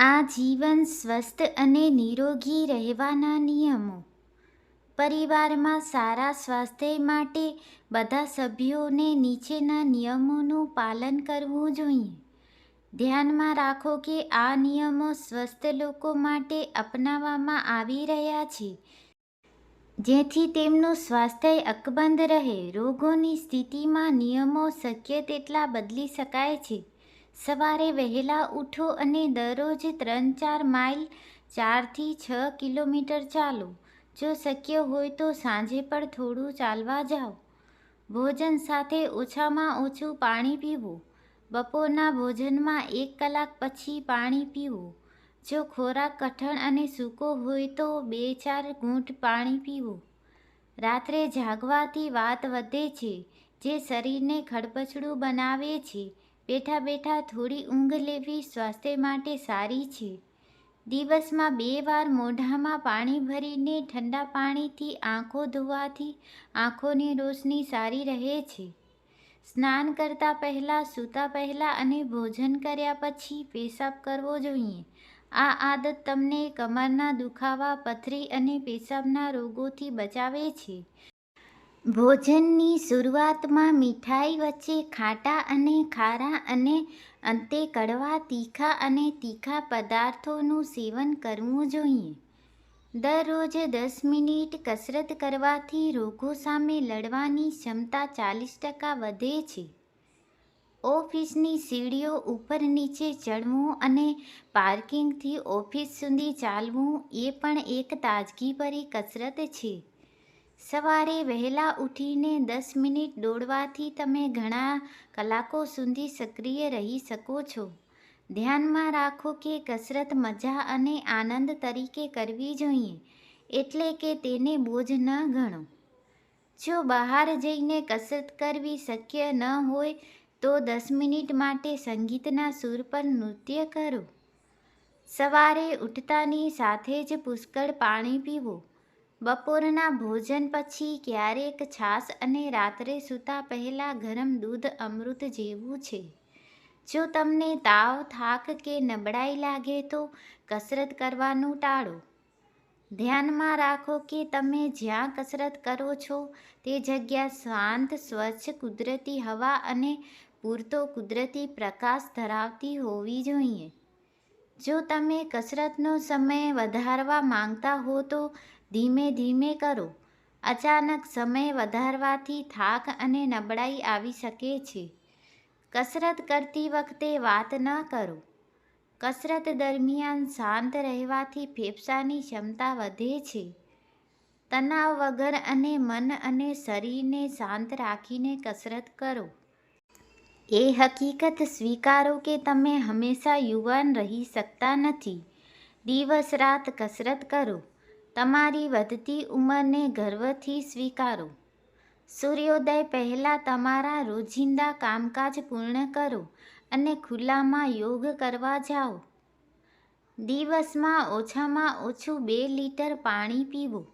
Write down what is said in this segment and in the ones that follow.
આ જીવન સ્વસ્થ અને નિરોગી રહેવાના નિયમો. પરિવારમાં સારા સ્વાસ્થ્ય માટે બધા સભ્યોને નીચેના નિયમોનું પાલન કરવું જોઈએ. ધ્યાનમાં રાખો કે આ નિયમો સ્વસ્થ લોકો માટે અપનાવવામાં આવી રહ્યા છે. જેથી તેમનું સ્વાસ્થ્ય અકબંધ રહે. રોગોની સ્થિતિમાં નિયમો શક્ય તેટલા બદલી શકાય છે. સવારે વહેલા ઉઠો અને દરરોજ ત્રણ ચાર માઇલ, ચારથી છ કિલોમીટર ચાલો. જો શક્ય હોય તો સાંજે પણ થોડું ચાલવા જાઓ. ભોજન સાથે ઓછામાં ઓછું પાણી પીવું. બપોરના ભોજનમાં એક કલાક પછી પાણી પીવું. જો ખોરાક કઠણ અને સૂકો હોય તો બે ચાર ઘૂંટ પાણી પીવું. રાત્રે જાગવાથી વાત વધે છે, જે શરીરને ખડપછડું બનાવે છે. બેઠા બેઠા થોડી ઊંઘ લેવી સ્વાસ્થ્ય માટે સારી છે. દિવસમાં બે વાર મોઢામાં પાણી ભરીને ઠંડા પાણીથી આંખો ધોવાથી આંખોની રોશની સારી રહે છે. સ્નાન કરતાં પહેલાં, સૂતા પહેલાં અને ભોજન કર્યા પછી પેશાબ કરવો જોઈએ. આ આદત તમને કમરના દુખાવા, પથરી અને પેશાબના રોગોથી બચાવે છે. ભોજનની શરૂઆતમાં મીઠાઈ વચ્ચે ખાટા અને ખારા અને અંતે કડવા, તીખા અને તીખા પદાર્થોનું સેવન કરવું જોઈએ. દરરોજ દસ મિનિટ કસરત કરવાથી રોગો સામે લડવાની ક્ષમતા ચાલીસ ટકા વધે છે. ઓફિસની સીડીઓ ઉપર નીચે ચડવું અને પાર્કિંગથી ઓફિસ સુધી ચાલવું એ પણ એક તાજગીભરી કસરત છે. સવારે વહેલા ઉઠીને દસ મિનિટ દોડવાથી તમે ઘણા કલાકો સુધી સક્રિય રહી શકો છો. ધ્યાનમાં રાખો કે કસરત મજા અને આનંદ તરીકે કરવી જોઈએ, એટલે કે તેને બોજ ન ગણો. જો બહાર જઈને કસરત કરવી શક્ય ન હોય, તો દસ મિનિટ માટે સંગીતના સૂર પર નૃત્ય કરો. સવારે ઉઠતાની સાથે જ પુષ્કળ પાણી પીવું. બપોરના ભોજન પછી ક્યારેક છાશ અને રાત્રે સૂતા પહેલાં ગરમ દૂધ અમૃત જેવું છે. જો તમને તાવ, થાક કે નબળાઈ લાગે તો કસરત કરવાનું ટાળો. ધ્યાનમાં રાખો કે તમે જ્યાં કસરત કરો છો તે જગ્યા શાંત, સ્વચ્છ, કુદરતી હવા અને પૂરતો કુદરતી પ્રકાશ ધરાવતી હોવી જોઈએ. જો તમે કસરતનો સમય વધારવા માંગતા હો તો ધીમે ધીમે કરો. અચાનક સમય વધારવાથી થાક અને નબળાઈ આવી શકે છે. કસરત કરતી વખતે વાત ન કરો. કસરત દરમિયાન શાંત રહેવાથી ફેફસાની ક્ષમતા વધે છે. તણાવ વગર અને મન અને શરીરને શાંત રાખીને કસરત કરો. એ હકીકત સ્વીકારો કે તમે હંમેશા યુવાન રહી શકતા નથી. દિવસ રાત કસરત કરો. તમારી વધતી ઉંમરને ગર્વથી સ્વીકારો. સૂર્યોદય પહેલાં તમારા રોજિંદા કામકાજ પૂર્ણ કરો અને ખુલ્લામાં યોગ કરવા જાઓ. દિવસમાં ઓછામાં ઓછું બે લીટર પાણી પીવો.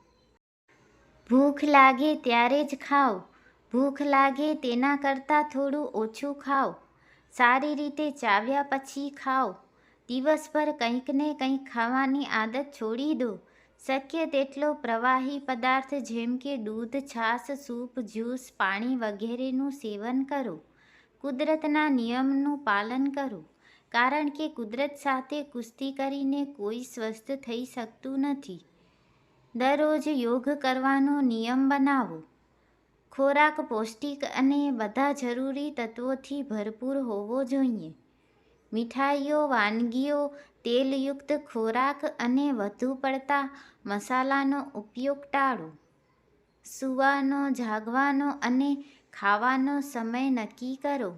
ભૂખ લાગે ત્યારે જ ખાઓ. ભૂખ લાગે તેના કરતાં થોડું ઓછું ખાઓ. સારી રીતે ચાવ્યા પછી ખાઓ. દિવસભર કંઈક ને કંઈક ખાવાની આદત છોડી દો. શક્ય તેટલો પ્રવાહી પદાર્થ જેમ કે દૂધ, છાશ, સૂપ, જ્યુસ, પાણી વગેરેનું સેવન કરો. કુદરતના નિયમનું પાલન કરો. કારણ કે કુદરત સાથે કુસ્તી કરીને કોઈ સ્વસ્થ થઈ શકતું નથી. દરરોજ યોગ કરવાનો નિયમ બનાવો. ખોરાક પૌષ્ટિક અને બધા જરૂરી તત્વોથી ભરપૂર હોવો જોઈએ. મીઠાઈઓ, વાનગીઓ તેલયુક્ત ખોરાક અને વધુ પડતા મસાલાનો ઉપયોગ ટાળો. સૂવાનો, જાગવાનો અને ખાવાનો સમય નક્કી કરો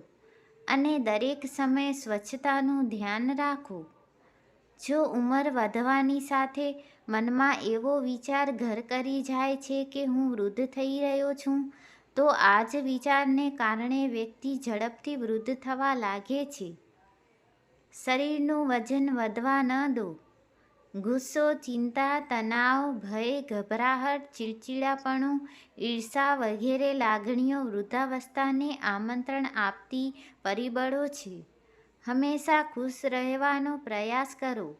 અને દરેક સમયે સ્વચ્છતાનું ધ્યાન રાખો. જો ઉંમર વધવાની સાથે મનમાં એવો વિચાર ઘર કરી જાય છે કે હું વૃદ્ધ થઈ રહ્યો છું, તો આ જ વિચારને કારણે વ્યક્તિ ઝડપથી વૃદ્ધ થવા લાગે છે. શરીરનું વજન વધવા ન દો. ગુસ્સો, ચિંતા, તણાવ, ભય, ગભરાહટ, ચીડચીડાપણું, ઈર્ષા વગેરે લાગણીઓ વૃદ્ધાવસ્થાને આમંત્રણ આપતી પરિબળો છે. હંમેશા ખુશ રહેવાનો પ્રયાસ કરો.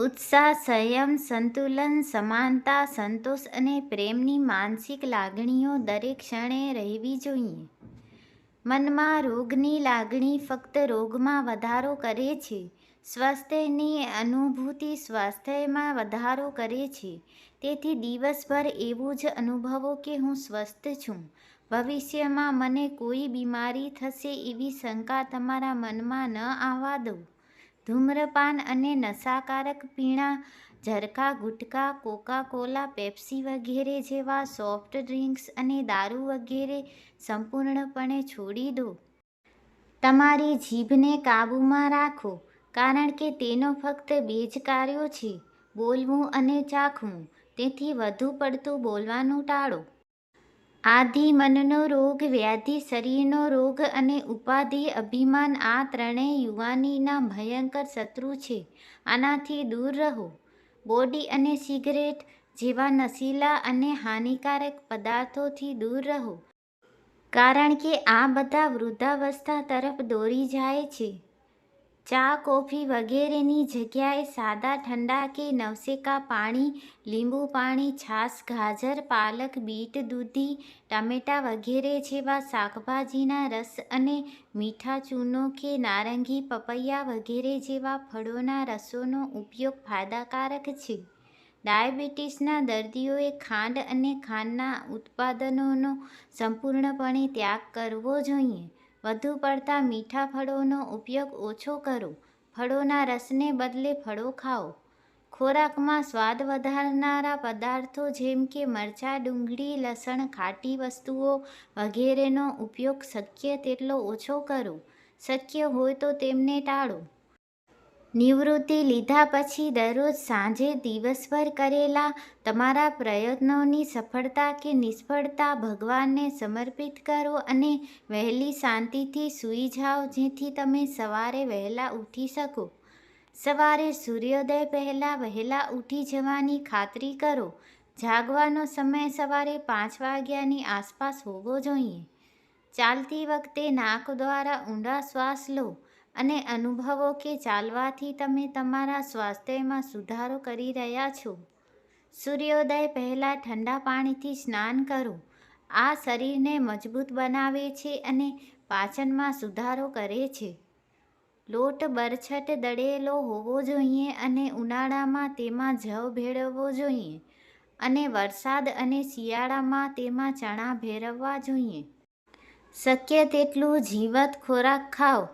ઉત્સાહ, સંયમ, સંતુલન, સમાનતા, સંતોષ અને પ્રેમની માનસિક લાગણીઓ દરેક ક્ષણે રહેવી જોઈએ. મનમાં રોગની લાગણી ફક્ત રોગમાં વધારો કરે છે. સ્વાસ્થ્યની અનુભૂતિ સ્વાસ્થ્યમાં વધારો કરે છે. તેથી દિવસભર એવું જ અનુભવો કે હું સ્વસ્થ છું. ભવિષ્યમાં મને કોઈ બીમારી થશે એવી શંકા તમારા મનમાં ન આવવા દો. ધૂમ્રપાન અને નશાકારક પીણા ઝરખા, ગુટખા કોકા કોલા પેપ્સી વગેરે જેવા સોફ્ટ ડ્રિંક્સ અને દારૂ વગેરે સંપૂર્ણપણે છોડી દો. તમારી જીભને કાબૂમાં રાખો, કારણ કે તેનો ફક્ત બે જ કાર્યો છે. બોલવું અને ચાખવું, તેથી વધુ પડતું બોલવાનું ટાળો. આધિ મનનો રોગ, વ્યાધિ, શરીરનો રોગ અને ઉપાધિ અભિમાન આ ત્રણેય યુવાનીના ભયંકર શત્રુ છે. આનાથી દૂર રહો. બોડી અને સિગરેટ જેવા નશીલા અને હાનિકારક પદાર્થોથી દૂર રહો. કારણ કે આ બધા વૃદ્ધાવસ્થા તરફ દોરી જાય છે. ચા, કોફી વગેરેની જગ્યાએ સાદા ઠંડા કે નવસેકા પાણી, લીંબુ પાણી, છાશ, ગાજર, પાલક, બીટ, દૂધી, ટામેટાં વગેરે જેવા શાકભાજીના રસ અને મીઠા ચૂનો કે નારંગી પપૈયા વગેરે જેવા ફળોના રસોનો ઉપયોગ ફાયદાકારક છે. ડાયાબિટીસના દર્દીઓએ ખાંડ અને ખાંડના ઉત્પાદનોનો સંપૂર્ણપણે ત્યાગ કરવો જોઈએ. વધુ પડતા મીઠા ફળોનો ઉપયોગ ઓછો કરો. ફળોના રસને બદલે ફળો ખાઓ. ખોરાકમાં સ્વાદ વધારનારા પદાર્થો જેમ કે મરચાં, ડુંગળી, લસણ, ખાટી વસ્તુઓ વગેરેનો ઉપયોગ શક્ય તેટલો ઓછો કરો. શક્ય હોય તો તેમને ટાળો. નિવૃત્તિ લીધા પછી દરરોજ સાંજે દિવસભર કરેલા તમારા પ્રયત્નોની સફળતા કે નિષ્ફળતા ભગવાનને સમર્પિત કરો અને વહેલી શાંતિથી સૂઈ જાઓ, જેથી તમે સવારે વહેલા ઉઠી શકો. સવારે સૂર્યોદય પહેલાં વહેલા ઉઠી જવાની ખાતરી કરો. જાગવાનો સમય સવારે પાંચ વાગ્યાની આસપાસ હોવો જોઈએ. ચાલતી વખતે નાક દ્વારા ઊંડા શ્વાસ લો. અને અનુભવો કે ચાલવાથી તમે તમારા સ્વાસ્થ્યમાં સુધારો કરી રહ્યા છો. સૂર્યોદય પહેલાં ઠંડા પાણીથી સ્નાન કરો. આ શરીરને મજબૂત બનાવે છે અને પાચનમાં સુધારો કરે છે. લોટ બરછટ દળેલો હોવો જોઈએ અને ઉનાળામાં તેમાં જવ ભેળવવો જોઈએ અને વરસાદ અને શિયાળામાં તેમાં ચણા ભેરવવા જોઈએ. શક્ય તેટલું જીવત ખોરાક ખાઓ.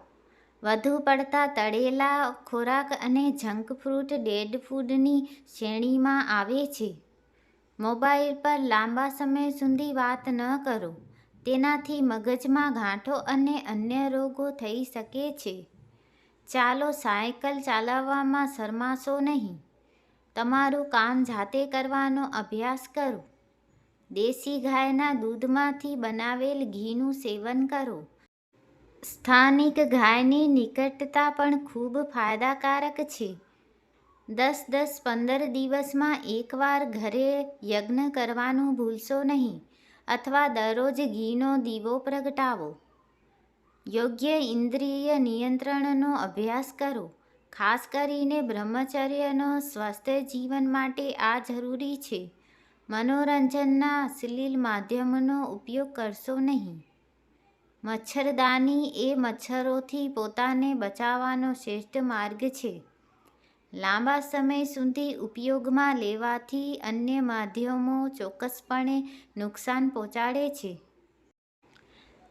વધુ પડતા તળેલા ખોરાક અને જંક ફ્રૂટ ડેડ ફૂડની શ્રેણીમાં આવે છે. મોબાઈલ પર લાંબા સમય સુધી વાત ન કરો. તેનાથી મગજમાં ગાંઠો અને અન્ય રોગો થઈ શકે છે. ચાલો સાયકલ ચલાવવામાં શરમાશો નહીં. તમારું કામ જાતે કરવાનો અભ્યાસ કરો. દેશી ગાયના દૂધમાંથી બનાવેલ ઘીનું સેવન કરો. સ્થાનિક ગાયની નિકટતા પણ ખૂબ ફાયદાકારક છે. દસ દસ પંદર દિવસમાં એકવાર ઘરે યજ્ઞ કરવાનું ભૂલશો નહીં અથવા દરરોજ ઘીનો દીવો પ્રગટાવો. યોગ્ય ઇન્દ્રિય નિયંત્રણનો અભ્યાસ કરો. ખાસ કરીને બ્રહ્મચર્યનો સ્વસ્થ જીવન માટે આ જરૂરી છે. મનોરંજનના અશ્લીલ માધ્યમોનો ઉપયોગ કરશો નહીં. મચ્છરદાની એ મચ્છરોથી પોતાને બચાવવાનો શ્રેષ્ઠ માર્ગ છે. લાંબા સમય સુધી ઉપયોગમાં લેવાથી અન્ય માધ્યમો ચોક્કસપણે નુકસાન પહોંચાડે છે.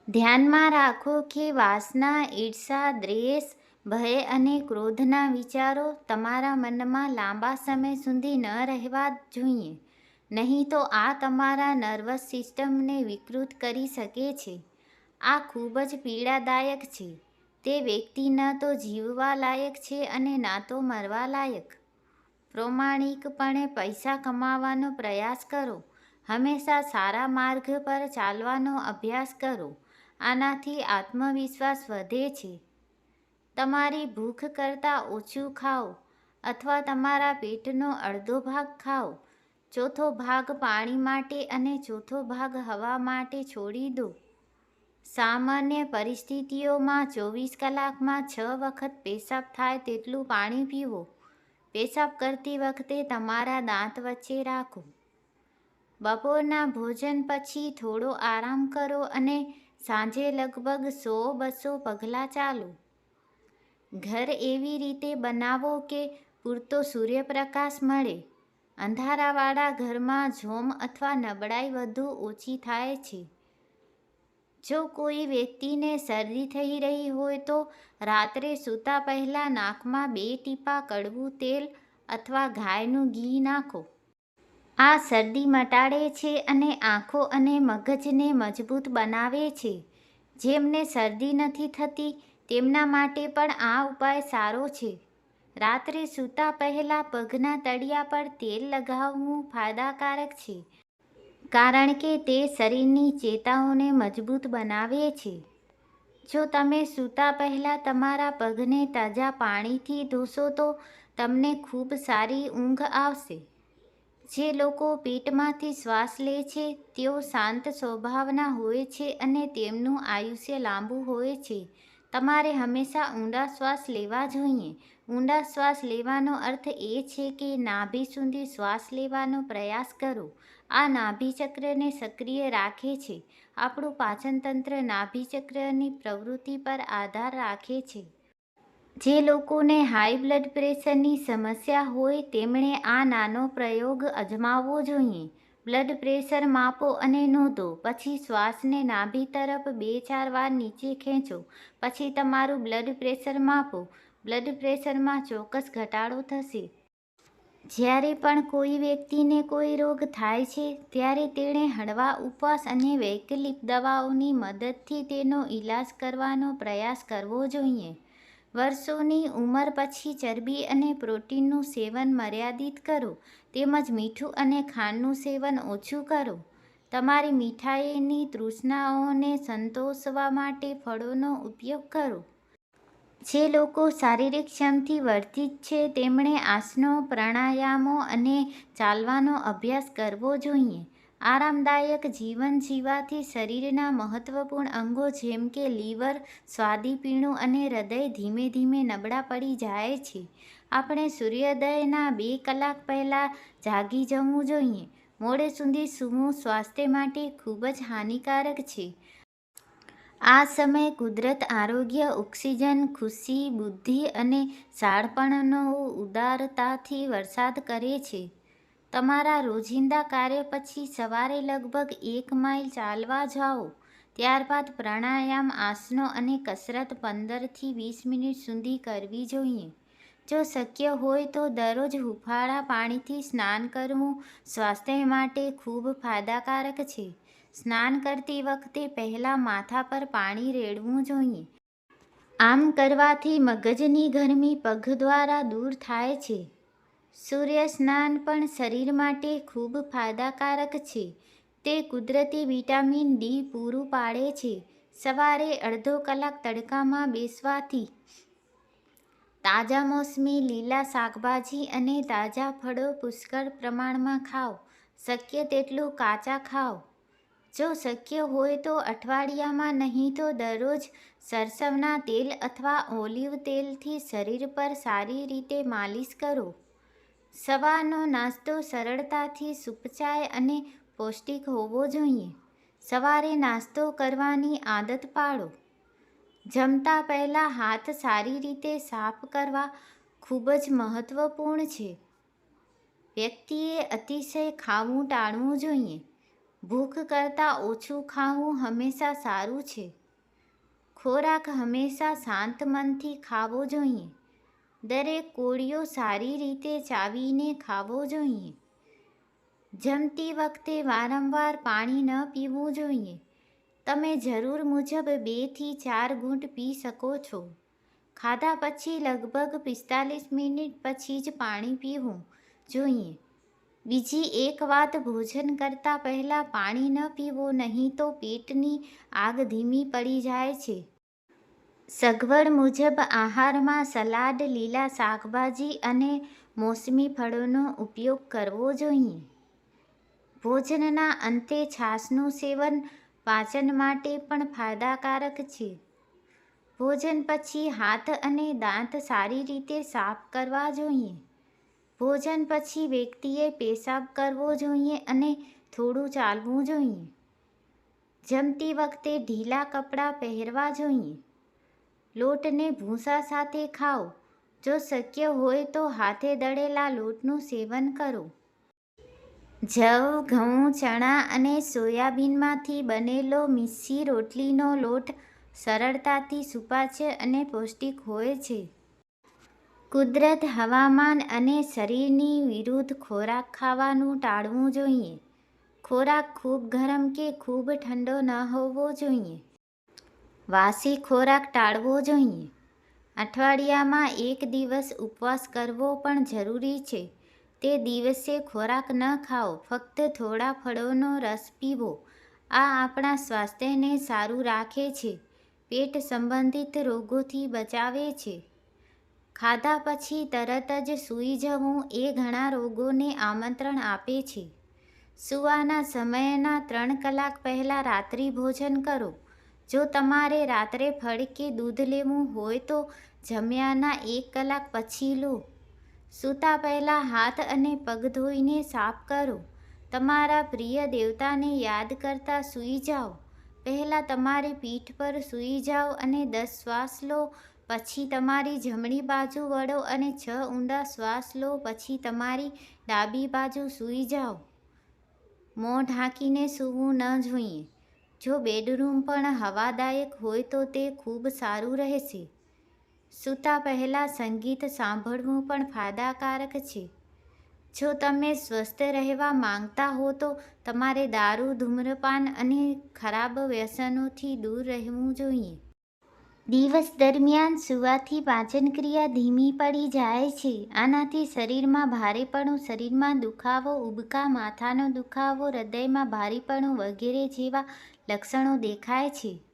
ધ્યાનમાં રાખો કે વાસના, ઈર્ષા, દ્વેષ, ભય અને ક્રોધના વિચારો તમારા મનમાં લાંબા સમય સુધી ન રહેવા જોઈએ. નહીં તો આ તમારા નર્વસ સિસ્ટમને વિકૃત કરી શકે છે. આ ખૂબ જ પીડાદાયક છે. તે વ્યક્તિ ન તો જીવવા લાયક છે અને ના તો મરવા લાયક પ્રામાણિકપણે પૈસા કમાવાનો પ્રયાસ કરો. હંમેશા સારા માર્ગ પર ચાલવાનો અભ્યાસ કરો. આનાથી આત્મવિશ્વાસ વધે છે. તમારી ભૂખ કરતાં ઓછું ખાઓ અથવા તમારા પેટનો અડધો ભાગ ખાઓ. ચોથો ભાગ પાણી માટે અને ચોથો ભાગ હવા માટે છોડી દો. સામાન્ય પરિસ્થિતિઓમાં ચોવીસ કલાકમાં છ વખત પેશાબ થાય તેટલું પાણી પીવો. પેશાબ કરતી વખતે તમારા દાંત વચ્ચે રાખો. બપોરના ભોજન પછી થોડો આરામ કરો અને સાંજે લગભગ સો બસો પગલાં ચાલો. ઘર એવી રીતે બનાવો કે પૂરતો સૂર્યપ્રકાશ મળે. અંધારાવાળા ઘરમાં જોમ અથવા નબળાઈ વધુ ઓછી થાય છે. જો કોઈ વ્યક્તિને શરદી થઈ રહી હોય તો રાત્રે સૂતા પહેલાં નાકમાં બે ટીપા કડવું તેલ અથવા ગાયનું ઘી નાખો. આ શરદી મટાડે છે અને આંખો અને મગજને મજબૂત બનાવે છે. જેમને શરદી નથી થતી તેમના માટે પણ આ ઉપાય સારો છે. રાત્રે સૂતા પહેલાં પગના તળિયા પર તેલ લગાવવું ફાયદાકારક છે. કારણ કે તે શરીરની ચેતાઓને મજબૂત બનાવે છે. જો તમે સૂતા પહેલાં તમારા પગને તાજા પાણીથી ધોશો તો તમને ખૂબ સારી ઊંઘ આવશે. જે લોકો પેટમાંથી શ્વાસ લે છે, તેઓ શાંત સ્વભાવના હોય છે અને તેમનું આયુષ્ય લાંબુ હોય છે. તમારે હંમેશા ઊંડા શ્વાસ લેવા જોઈએ. ઊંડા શ્વાસ લેવાનો અર્થ એ છે કે નાભી સુધી શ્વાસ લેવાનો પ્રયાસ કરો. આ નાભિચક્રને સક્રિય રાખે છે. આપણું પાચનતંત્ર નાભિચક્રની પ્રવૃત્તિ પર આધાર રાખે છે. જે લોકોને હાઈ બ્લડ પ્રેશરની સમસ્યા હોય, તેમણે આ નાનો પ્રયોગ અજમાવવો જોઈએ. બ્લડ પ્રેશર માપો અને નોંધો. પછી શ્વાસને નાભી તરફ બે ચાર વાર નીચે ખેંચો. પછી તમારું બ્લડ પ્રેશર માપો. બ્લડ પ્રેશરમાં ચોક્કસ ઘટાડો થશે. જ્યારે પણ કોઈ વ્યક્તિને કોઈ રોગ થાય છે, ત્યારે તેણે હળવા ઉપવાસ અને વૈકલ્પિક દવાઓની મદદથી તેનો ઈલાજ કરવાનો પ્રયાસ કરવો જોઈએ. વર્ષોની ઉંમર પછી ચરબી અને પ્રોટીનનું સેવન મર્યાદિત કરો, તેમજ મીઠું અને ખાંડનું સેવન ઓછું કરો. તમારી મીઠાઈની તૃષ્ણાઓને સંતોષવા માટે ફળોનો ઉપયોગ કરો. જે લોકો શારીરિક ક્ષમથી વર્ધિત છે, તેમણે આસનો, પ્રાણાયામો અને ચાલવાનો અભ્યાસ કરવો જોઈએ. આરામદાયક જીવન જીવવાથી શરીરના મહત્વપૂર્ણ અંગો જેમ કે લીવર, સ્વાદુપીણું અને હૃદય ધીમે ધીમે નબળા પડી જાય છે. આપણે સૂર્યોદયના બે કલાક પહેલાં જાગી જવું જોઈએ. મોડે સુધી સૂવું સ્વાસ્થ્ય માટે ખૂબ જ હાનિકારક છે. આ સમય કુદરત, આરોગ્ય, ઓક્સિજન, ખુશી, બુદ્ધિ અને સાળપણનો ઉદારતાથી વરસાદ કરે છે. તમારા રોજિંદા કાર્ય પછી સવારે લગભગ એક માઇલ ચાલવા જાઓ. ત્યારબાદ પ્રાણાયામ, આસનો અને કસરત પંદરથી વીસ મિનિટ સુધી કરવી જોઈએ. જો શક્ય હોય તો દરરોજ હુફાળા પાણીથી સ્નાન કરવું સ્વાસ્થ્ય માટે ખૂબ ફાયદાકારક છે. સ્નાન કરતી વખતે પહેલાં માથા પર પાણી રેડવું જોઈએ. આમ કરવાથી મગજની ગરમી પગ દ્વારા દૂર થાય છે. સૂર્ય સ્નાન પણ શરીર માટે ખૂબ ફાયદાકારક છે. તે કુદરતી વિટામિન ડી પૂરું પાડે છે. સવારે અડધો કલાક તડકામાં બેસવાથી તાજા મોસમી લીલા શાકભાજી અને તાજા ફળો પુષ્કળ પ્રમાણમાં ખાઓ. શક્ય તેટલું કાચા ખાઓ. જો શક્ય હોય તો અઠવાડિયામાં નહીં તો દરરોજ સરસવના તેલ અથવા ઓલિવ તેલથી શરીર પર સારી રીતે માલિશ કરો. સવારનો નાસ્તો સરળતાથી સુપચાય અને પૌષ્ટિક હોવો જોઈએ. સવારે નાસ્તો કરવાની આદત પાડો. જમતા પહેલાં હાથ સારી રીતે સાફ કરવા ખૂબ જ મહત્વપૂર્ણ છે. વ્યક્તિએ અતિશય ખાવું ટાળવું જોઈએ. ભૂખ કરતાં ઓછું ખાવું હંમેશા સારું છે. ખોરાક હંમેશા શાંત મનથી ખાવો જોઈએ. દરેક કોળીઓ સારી રીતે ચાવીને ખાવો જોઈએ. જમતી વખતે વારંવાર પાણી ન પીવું જોઈએ. તમે જરૂર મુજબ બેથી ચાર ઘૂંટ પી શકો છો. ખાધા પછી લગભગ પિસ્તાલીસ મિનિટ પછી જ પાણી પીવું જોઈએ. બીજી એક વાત, ભોજન કરતાં પહેલાં પાણી ન પીવું નહીં તો પેટની આગ ધીમી પડી જાય છે. સગવડ મુજબ આહારમાં સલાડ, લીલા શાકભાજી અને મોસમી ફળોનો ઉપયોગ કરવો જોઈએ. ભોજનના અંતે છાશનું સેવન પાચન માટે પણ ફાયદાકારક છે. ભોજન પછી હાથ અને દાંત સારી રીતે સાફ કરવા જોઈએ. ભોજન પછી વ્યક્તિએ પેશાબ કરવો જોઈએ અને થોડું ચાલવું જોઈએ. જમતી વખતે ઢીલા કપડાં પહેરવા જોઈએ. લોટને ભૂસા સાથે ખાઓ. જો શક્ય હોય તો હાથે દળેલા લોટનું સેવન કરો. જવ, ઘઉં, ચણા અને સોયાબીનમાંથી બનેલો મિસ્સી રોટલીનો લોટ સરળતાથી સુપાચ્ય અને પૌષ્ટિક હોય છે. કુદરત, હવામાન અને શરીરની વિરુદ્ધ ખોરાક ખાવાનું ટાળવું જોઈએ. ખોરાક ખૂબ ગરમ કે ખૂબ ઠંડો ન હોવો જોઈએ. વાસી ખોરાક ટાળવો જોઈએ. અઠવાડિયામાં એક દિવસ ઉપવાસ કરવો પણ જરૂરી છે. તે દિવસે ખોરાક ન ખાઓ, ફક્ત થોડા ફળોનો રસ પીવો. આ આપણા સ્વાસ્થ્યને સારું રાખે છે. પેટ સંબંધિત રોગોથી બચાવે છે. ખાધા પછી તરત જ સૂઈ જવું એ ઘણા રોગોને આમંત્રણ આપે છે. સૂવાના સમયના ત્રણ કલાક પહેલાં રાત્રિ ભોજન કરો. જો તમારે રાત્રે ફળ કે દૂધ લેવું હોય તો જમ્યાના એક કલાક પછી લો. સૂતા પહેલાં હાથ અને પગ ધોઈને સાફ કરો. તમારા પ્રિય દેવતાને યાદ કરતા સૂઈ જાઓ. પહેલાં તમારી પીઠ પર સૂઈ જાઓ અને દસ શ્વાસ લો, પછી તમારી જમણી બાજુ વળો અને છ ઊંડા શ્વાસ લો, પછી તમારી ડાબી બાજુ સૂઈ જાઓ. મોં ઢાંકીને સૂવું ન જોઈએ. જો બેડરૂમ પણ હવાદાયક હોય તો તે ખૂબ સારું રહેશે. સૂતા પહેલાં સંગીત સાંભળવું પણ ફાયદાકારક છે. જો તમે સ્વસ્થ રહેવા માંગતા હો તો તમારે દારૂ, ધૂમ્રપાન અને ખરાબ વ્યસનોથી દૂર રહેવું જોઈએ. દિવસ દરમિયાન સૂવાથી પાચનક્રિયા ધીમી પડી જાય છે. આનાથી શરીરમાં ભારેપણું, શરીરમાં દુખાવો, ઉબકા માથાનો દુખાવો, હૃદયમાં ભારેપણું વગેરે જેવા લક્ષણો દેખાય છે.